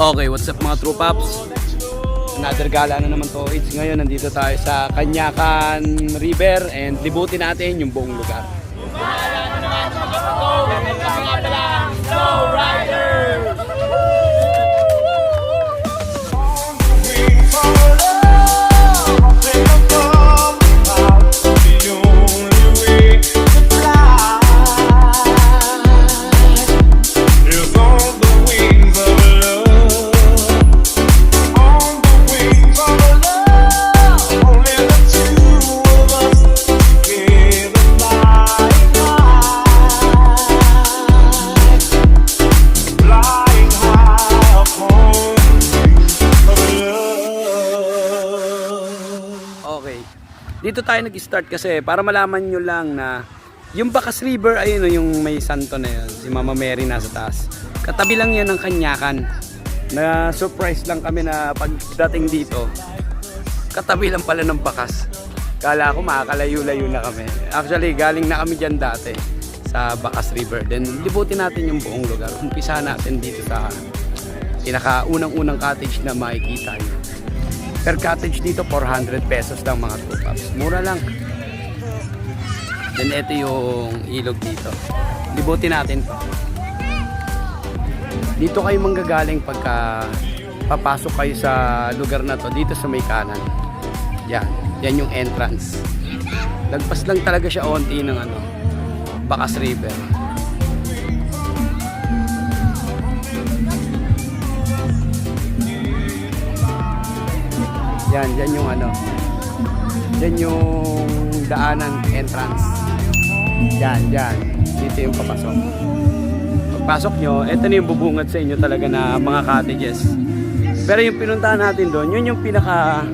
Okay, what's up mga true pops? Another gala na naman to. It's ngayon, nandito tayo sa Kanyakan River and libutin natin yung buong lugar. Okay. Dito tayo nag-start kasi para malaman nyo lang na yung Bacas River, ayun o, yung may santo na yun. Si Mama Mary nasa taas. Katabi lang yan ng Kanyakan. Na surprise lang kami na pagdating dito. Katabi lang pala ng Bacas. Kala ko makakalayo-layo na kami. Actually, galing na kami dyan dati sa Bacas River. Then, libutin natin yung buong lugar. Umpisa natin dito sa pinaka unang-unang cottage na makikita nyo. Per cottage dito, 400 pesos lang mga tupaps. Mura lang. Then ito yung ilog dito. Libutin natin to. Dito kayo manggagaling pagka papasok kayo sa lugar na to. Dito sa may kanan. Yan. Yan yung entrance. Lagpas lang talaga siya onti ng ano, Bacas River. Yan, yan yung ano. Yan yung daanan entrance. Yan, yan. Dito yung papasok. Pagpasok nyo, eto na yung bubungad sa inyo talaga na mga cottages. Pero yung pinuntahan natin doon, yun yung pinaka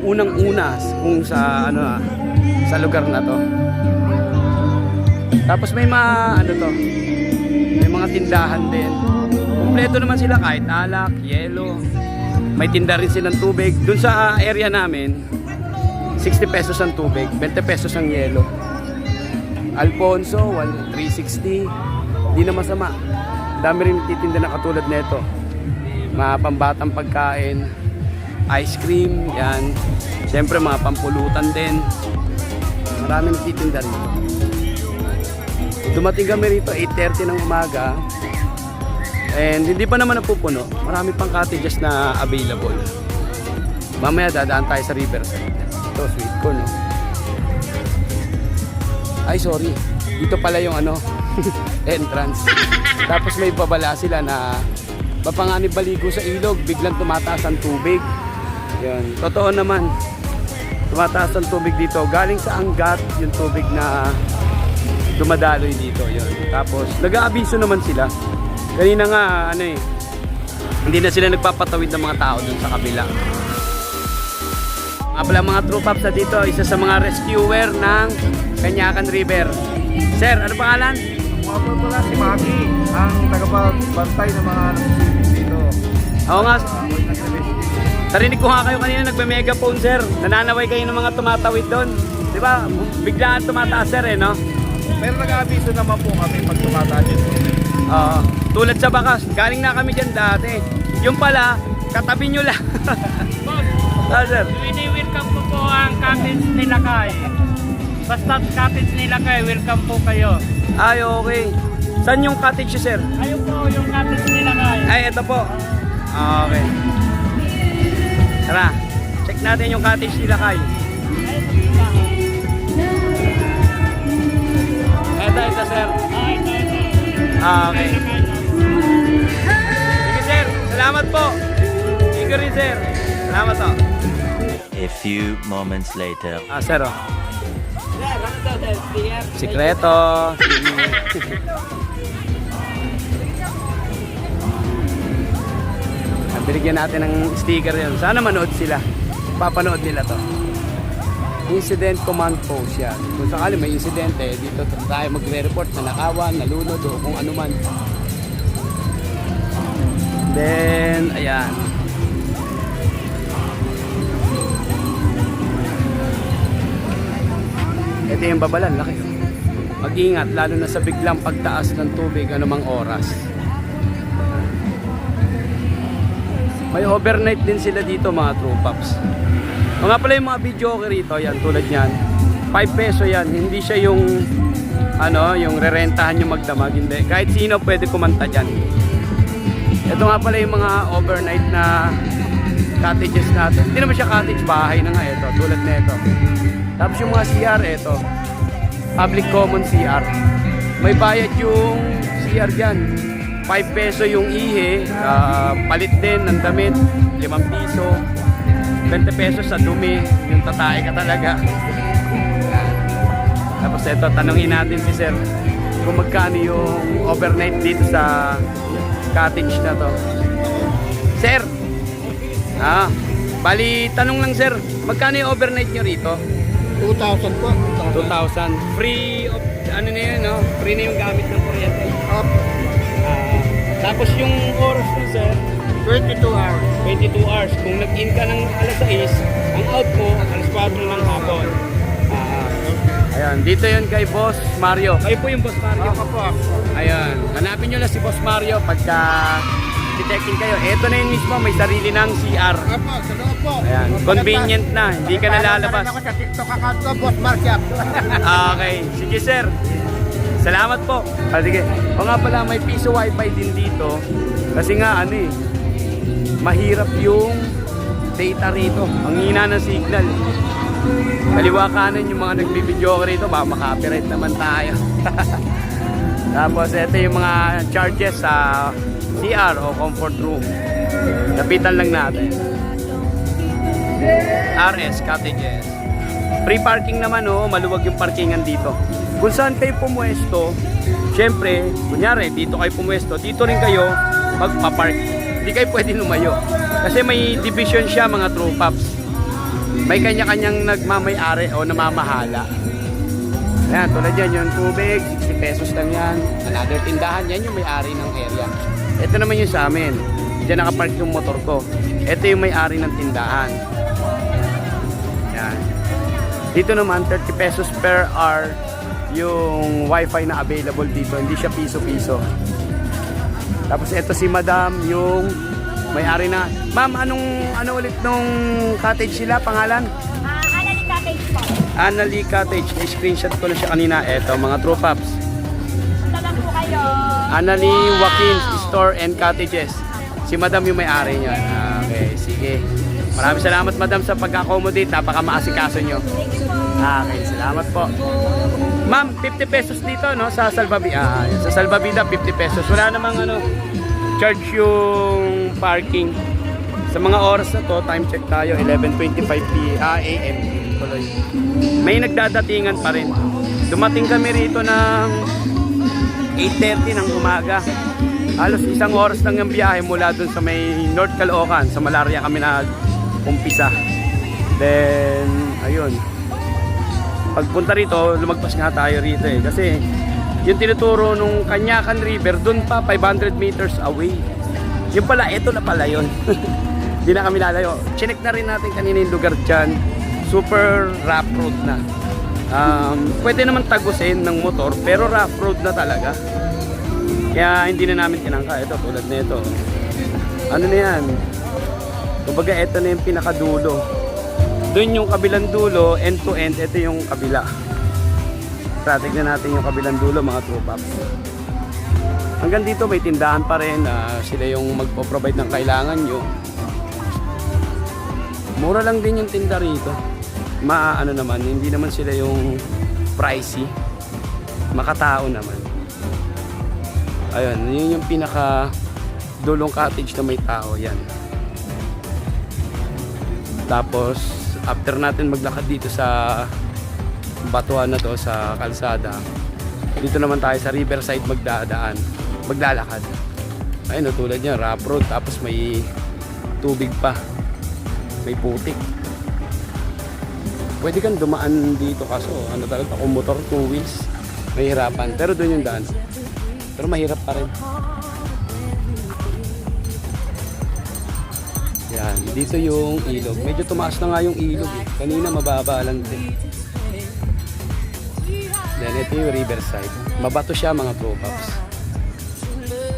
unang-una kung sa ano ah, sa lugar na to. Tapos may mga ano to, may mga tindahan din. Kompleto naman sila kahit alak, yelo, may tinda rin silang tubig. Doon sa area namin, 60 pesos ang tubig, 20 pesos ang yelo. Alfonso, 1, 360. Di na masama. Dami rin titinda na katulad nito. Mga pambatang pagkain, ice cream, yan. Siyempre mga pampulutan din. Maraming titinda rin. Dumating kami rito 8.30 ng umaga. And hindi pa naman napupuno. Marami pang cottages na available. Mamaya dadaan tayo sa riverside. Ito, sweet corn, no? Ay, sorry. Dito pala yung ano, entrance. Tapos may babala sila na mapanganib baligo sa ilog, biglang tumataas ang tubig. Yun. Totoo naman. Tumataas ang tubig dito. Galing sa anggat yung tubig na dumadaloy dito. Yun. Tapos, nag-aabiso naman sila. Kanina nga, ano eh, hindi na sila nagpapatawid ng mga tao dun sa kabila. Nga pala mga true pops na dito, isa sa mga rescuer ng Kanyakan River. Sir, ano pangalan? Po pala si Maki, ang tagapagbantay ng mga dito. Oo nga, narinig ko nga kayo kanina nagme-megaphone sir. Nananaway kayo ng mga tumatawid doon. Di ba? Biglaan tumataas sir eh, no? Pero nag-aabiso naman po kami pag tumataan yung tubig. Oo. Tulad sa Bakas, galing na kami dyan dati. Yung pala, katabi nyo lang. ah, sir. Wini-welcome po po ang cottage nila kay. Basta cottage nila kay, welcome po kayo. Ay, okay. Saan yung cottage sir? Ayun po yung cottage nila kay. Ay, ito po. Okay. Tara, check natin yung cottage nila kay. Ito, ito, sir. Ah, okay. Sige, sir. Salamat po. You rin, sir. Salamat po. A few moments later. Ah, sir, oh. Sikreto. Ah, Binigyan natin ng sticker yun. Sana manood sila. Papanood nila to. Incident Command Post yan. Kung sakali may insidente, dito tayo magre-report na nakawan, nalunod o kung ano man. Then, ayan. Ito yung babalan, laki. Mag-ingat, lalo na sa biglang pagtaas ng tubig anumang oras. May overnight din sila dito mga true pops. Mga pala yung mga video okay rito, yan tulad yan. 5 peso yan, hindi siya yung ano, yung rerentahan yung magdamag, hindi. Kahit sino pwede kumanta dyan. Ito nga pala yung mga overnight na cottages natin. Hindi naman siya cottage, bahay na nga ito, tulad na ito. Tapos yung mga CR, ito. Public common CR. May bayad yung CR dyan. 5 peso yung ihe, ah, palit din ng damit, 5 piso. 20 pesos sa dumi, yung tatay ka talaga. Tapos ito, tanongin natin si Sir kung magkano yung overnight dito sa cottage na to. Sir! Ah, bali, tanong lang sir, magkano yung overnight nyo rito? 2,000 po. 2,000. Free of, ano na yun, no? Free na yung gamit ng kuryente. Up, Ah, tapos yung oras nyo sir, 22 hours. 22 hours. Kung nag-in ka ng alas 6, ang out mo, alas 4 ng hapon. Ayan, dito yun kay Boss Mario. Kayo po yung Boss Mario. Ako po. Ayan, hanapin nyo lang si Boss Mario pagka detecting kayo. Ito na yun mismo, may sarili ng CR. Ako, sa loob po. Ayan, convenient na, hindi ka na lalabas. Ako sa TikTok account ko, Boss Mark Ah, okay, sige sir. Salamat po. Ah, sige. O nga pala, may piso wifi din dito. Kasi nga, ano eh, mahirap yung data rito. Ang hina ng signal. Kaliwa kanan yung mga nagbibideo ko rito, baka makapiright naman tayo. Tapos ito yung mga charges sa CR o comfort room. Lapitan lang natin. RS Cottages. Free parking naman oh, maluwag yung parkingan dito. Kung saan kayo pumuesto, syempre, kunyari, dito kayo pumuesto, dito rin kayo magpa-park. Hindi kayo pwede lumayo. Kasi may division siya mga true pops. May kanya-kanyang nagmamay-ari o namamahala. Ayan, tulad yan, yung tubig, 60 pesos lang yan. Another tindahan, yan yung may-ari ng area. Ito naman yung sa amin. Diyan nakapark yung motor ko. Ito yung may-ari ng tindahan. Yan. Dito naman, 30 pesos per hour yung wifi na available dito. Hindi siya piso-piso. Tapos ito si madam, yung may-ari na. Ma'am, anong ano ulit nung cottage sila? Pangalan? Ah, Annalie Cottage po. Annalie Cottage. I-screenshot ko na siya kanina. Eto, mga true pops. Punta lang po kayo. Annalie Joaquin's Store and Cottages. Si Madam yung may-ari niyan. Ah, Okay, sige. Maraming salamat Madam sa pag-accommodate. Napaka maasikaso nyo. Ah, Okay, salamat po. Ma'am, 50 pesos dito no sa Salvavida. Ah, sa Salvavida 50 pesos. Wala namang ano charge yung parking. Sa mga oras na to, time check tayo, 11.25 p. Ah, AM. May nagdadatingan pa rin. Dumating kami rito ng 8.30 ng umaga. Halos isang oras lang yung biyahe mula dun sa may North Caloocan. Sa Malaria kami nag-umpisa. Then, ayun. Pagpunta rito, lumagpas nga tayo rito eh. Kasi yung tinuturo nung Kanyakan River, dun pa 500 meters away. Yung pala, eto na pala yun. Hindi na kami lalayo. Chinek na rin natin kanina yung lugar dyan. Super rough road na. Um, pwede naman tagusin ng motor, pero rough road na talaga. Kaya hindi na namin tinangka. Ito, tulad na ito. Ano na yan? Kumbaga, ito na yung pinakadulo. Doon yung kabilang dulo, end to end, ito yung kabila. Tara, tignan natin yung kabilang dulo, mga true pops. Hanggang dito may tindahan pa rin. ah, sila yung magpo-provide ng kailangan nyo. Mura lang din yung tinda rito. Ma, ano naman, hindi naman sila yung pricey. Makatao naman. Ayun, yun yung pinaka dulong cottage na may tao, yan. Tapos, after natin maglakad dito sa batuan na to, sa kalsada, dito naman tayo sa riverside magdadaan, maglalakad. Ayun, no, tulad niya, rough road, tapos may tubig pa. May putik. Pwede kang dumaan dito kaso ano talaga kung motor two wheels mahirapan pero doon yung daan pero mahirap pa rin yan dito yung ilog medyo tumaas na nga yung ilog eh. kanina mababa lang din then ito yung riverside mabato siya mga propaps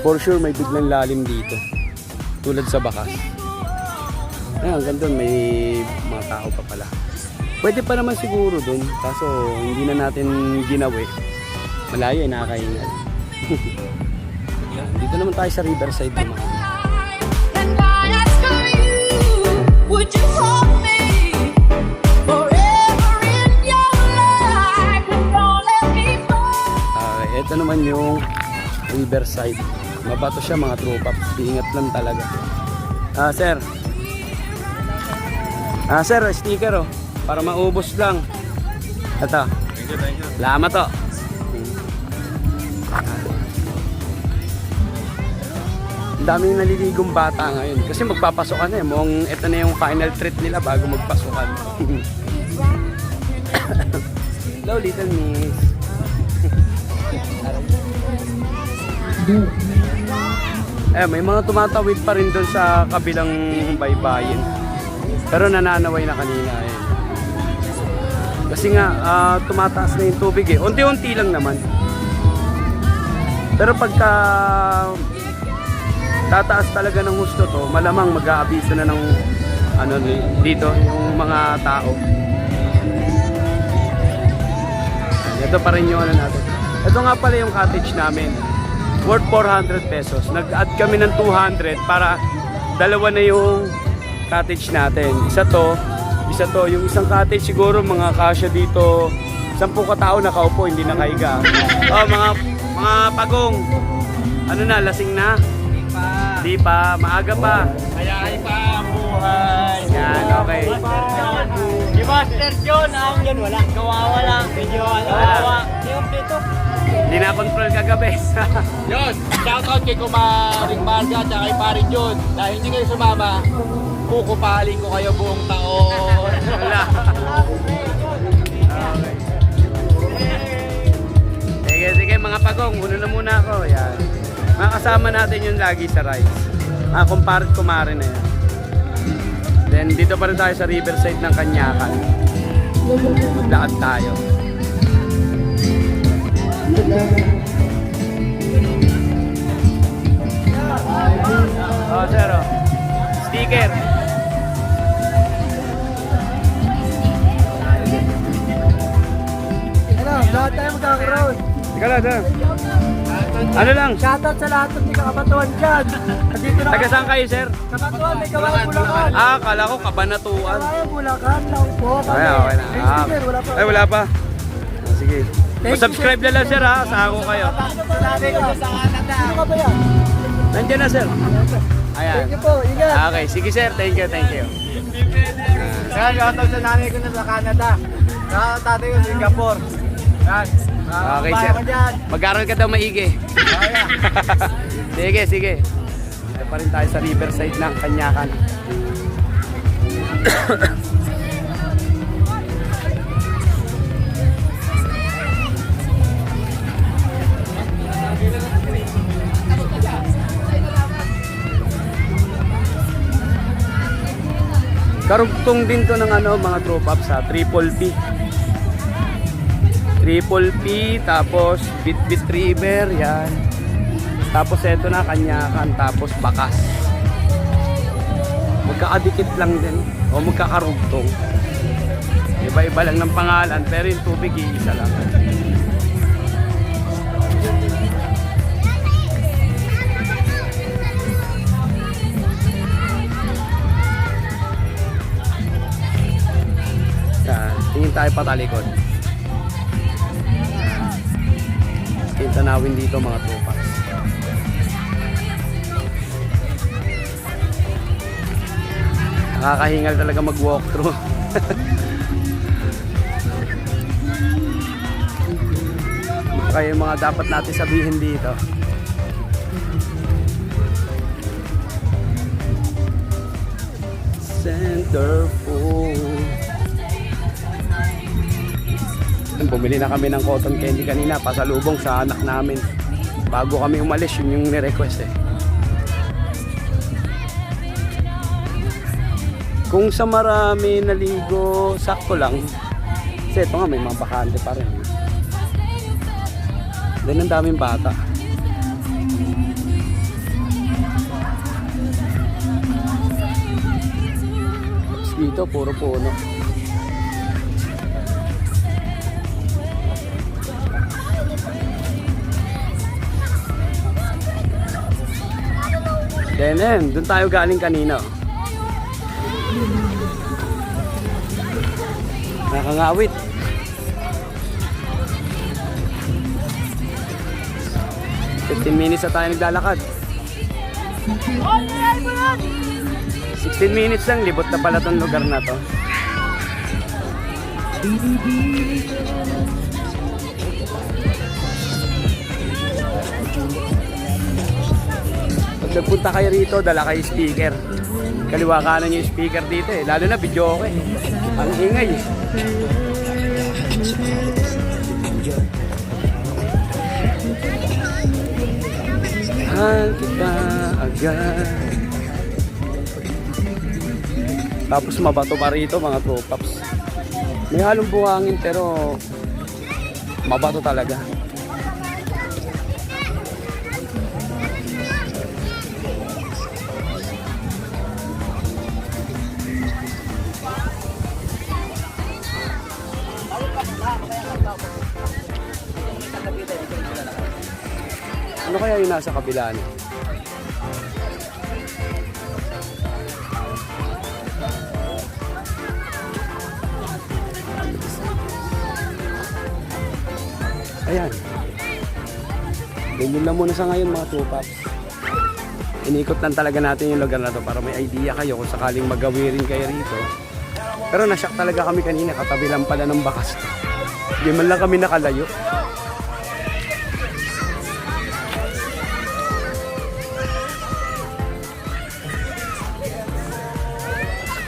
for sure may biglang lalim dito tulad sa bakas Ayun, hanggang doon may mga tao pa pala. Pwede pa naman siguro doon, kaso hindi na natin ginawi. Malayo eh, nakakaingal. Yan, Dito naman tayo sa Riverside you, would you hold ito naman yung Riverside. Mabato siya mga tropa. Ingat lang talaga. Ah, sir. Ah, sir, sticker oh. Para maubos lang. Ito. Thank you, thank you. Salamat to. Ang daming naliligong bata ngayon. Kasi magpapasokan na eh. Mukhang ito na yung final treat nila bago magpasokan. Hello, little miss. Eh, may mga tumatawid pa rin doon sa kabilang baybayin. Pero nananaway na kanina eh. Kasi nga, ah, tumataas na yung tubig eh. Unti-unti lang naman. Pero pagka tataas talaga ng gusto to, malamang mag-aabiso na ng ano dito, yung mga tao. Ito pa rin yung ano natin. Ito nga pala yung cottage namin. Worth 400 pesos. Nag-add kami ng 200 para dalawa na yung cottage natin. Isa to, isa to. Yung isang cottage siguro mga kasya dito. Sampung katao nakaupo, hindi nakahiga. Oh, mga mga pagong. Ano na, lasing na? Di pa. Maaga pa. Hayaan pa ang buhay. Yan, okay. Master John, ang yan wala. Kawawa lang. Medyo ano, Wala. kawawa. Hindi na control kagabi. Yun, shoutout kay Kumaring Marga at kay Paring John. Dahil hindi kayo sumama, kukupaling ko kayo buong taon. Wala. Okay. Sige, sige mga pagong, una na muna ako. Yan. Mga kasama natin yung lagi sa rides. Mga kumparit kumare na yan. Then dito pa rin tayo sa riverside ng Kanyakan. Maglakad tayo. Oh, sir. oh. Sticker. Ano, lahat tayo magkakaroon. Lang, sir. Ano lang? Shoutout sa lahat ng mga kabatuan dyan. Na Taga saan kayo, sir? Kabatuan, may kawayan Bulacan. Ah, kala ko kabanatuan. Kawayan Bulacan lang po. Ay, okay na. Sticker, wala pa. Ay, wala pa. Ah, Sige. Subscribe na lang, sir, ha? Sa ako kayo. Yan? Nandiyan na, sir. Ayan. Thank you po, ingat. Okay, sige, sir. Thank you, thank you. Kaya shoutout sa nanay ko na sa Canada. Sa tatay ko sa Singapore. Yan. Ah, Okay, sir. Mag-aral ka daw maigi. Oh, sige, sige. Dito pa rin tayo sa riverside ng Kanyakan. Karugtong din to ng ano, mga drop up sa Triple P. Triple P, tapos Bitbit River, yan. Tapos eto na, Kanyakan, tapos Bakas. Magkakadikit lang din, o magkakarugtong. Iba-iba lang ng pangalan, pero yung tubig iisa lang. Patalikod. Yung tanawin dito mga tupas. Nakakahingal talaga mag-walk through. Kaya yung mga dapat natin sabihin dito. Centerfold. Bumili na kami ng cotton candy kanina pasalubong sa anak namin. Bago kami umalis, yun yung ni-request eh. Kung sa marami naligo, sakto lang. Kasi ito nga may mga bakante pa rin. Then ang daming bata. dito, puro puno. Then, then, doon tayo galing kanina. Nakangawit. Fifteen minutes na tayo naglalakad. 16 minutes lang, libot na pala tong lugar na to. Pag nagpunta kayo rito, dala kayo speaker. Kaliwa kanan yung speaker dito eh. Lalo na video okay. Ang ingay eh. Mahal kita agad. Tapos mabato pa rito mga tropaps. May halong buhangin pero mabato talaga. Ano kaya yung nasa kabila niya? Ayan. Ganyan lang muna sa ngayon mga tupaps. Inikot lang talaga natin yung lugar na to para may idea kayo kung sakaling magawirin kayo rito. Pero nasyak talaga kami kanina, katabi lang pala ng bakas. Hindi man lang kami nakalayo.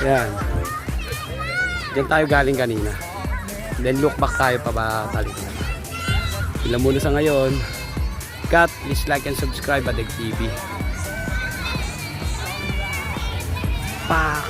Yan. Diyan tayo galing kanina. Then look back tayo pa ba talik na. Ilan muna sa ngayon. Cut, please like and subscribe at TV. Pak!